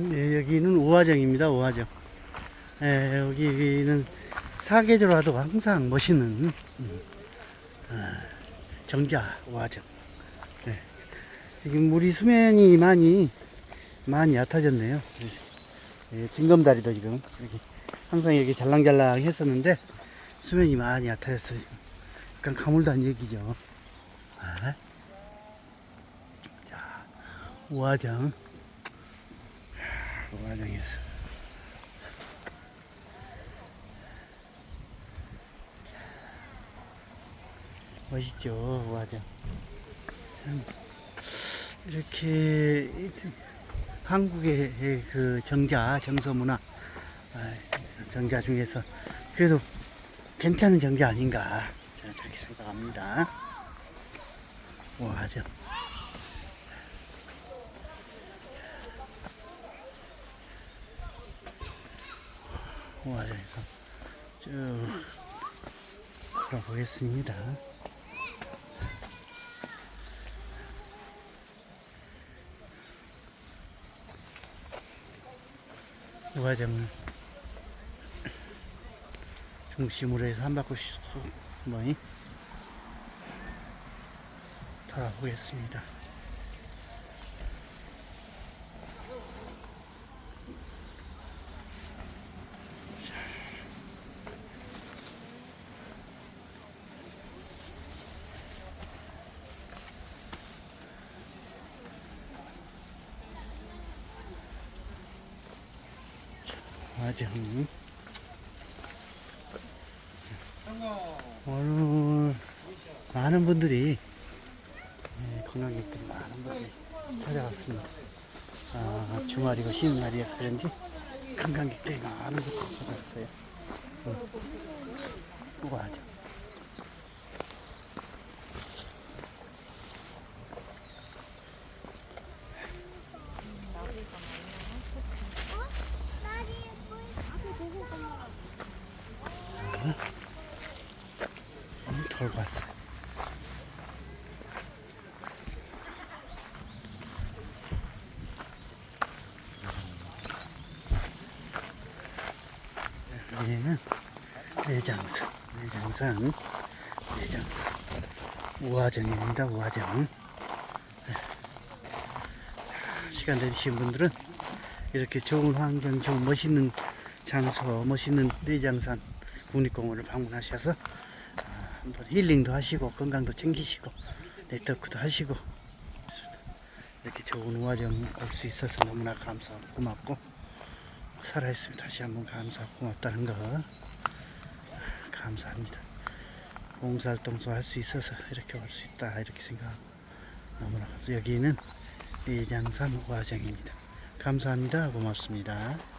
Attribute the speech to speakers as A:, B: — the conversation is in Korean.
A: 네, 여기는 우화정입니다. 우화정. 예, 여기는 사계절 와도 항상 멋있는 음, 아, 정자 우화정. 네. 지금 물이 수면이 많이 많이 얕아졌네요. 예, 징검다리도 지금 여기 항상 여기 잘랑잘랑 했었는데 수면이 많이 얕아졌어요. 지금. 약간 가물단 얘기죠. 아. 자, 우화정. 우화정에서. 멋있죠, 우화정. 참, 이렇게, 이- 한국의 그 정자, 정서 문화, 아, 정자 중에서 그래도 괜찮은 정자 아닌가. 저는 그렇게 생각합니다. 우화정. 우화정에서 쭉 돌아보겠습니다. 우화정을 중심으로 해서 한 바퀴 씩 한번 돌아보겠습니다. 우화정 오늘 많은 분들이 예, 관광객들이 많은 분들이 찾아왔습니다. 아, 주말이고 쉬는 날이어서 그런지 관광객들이 많은 분들이 찾아왔어요. 응. 우아 돌고 왔어요. 여기는 내장산, 내장산, 내장산. 우화정입니다, 우화정. 네. 시간 되시는 분들은 이렇게 좋은 환경, 좋은 멋있는 장소, 멋있는 내장산 국립공원을 방문하셔서 아, 힐링도 하시고 건강도 챙기시고 네트워크도 하시고. 이렇게 좋은 우화정 올 수 있어서 너무나 감사하고 고맙고 살아있으면 다시 한번 감사하고 고맙다는 거 감사합니다. 봉사활동도 할 수 있어서 이렇게 올 수 있다 이렇게 생각하고 너무나 감사- 여기는 예장산 우화정입니다. 감사합니다. 고맙습니다.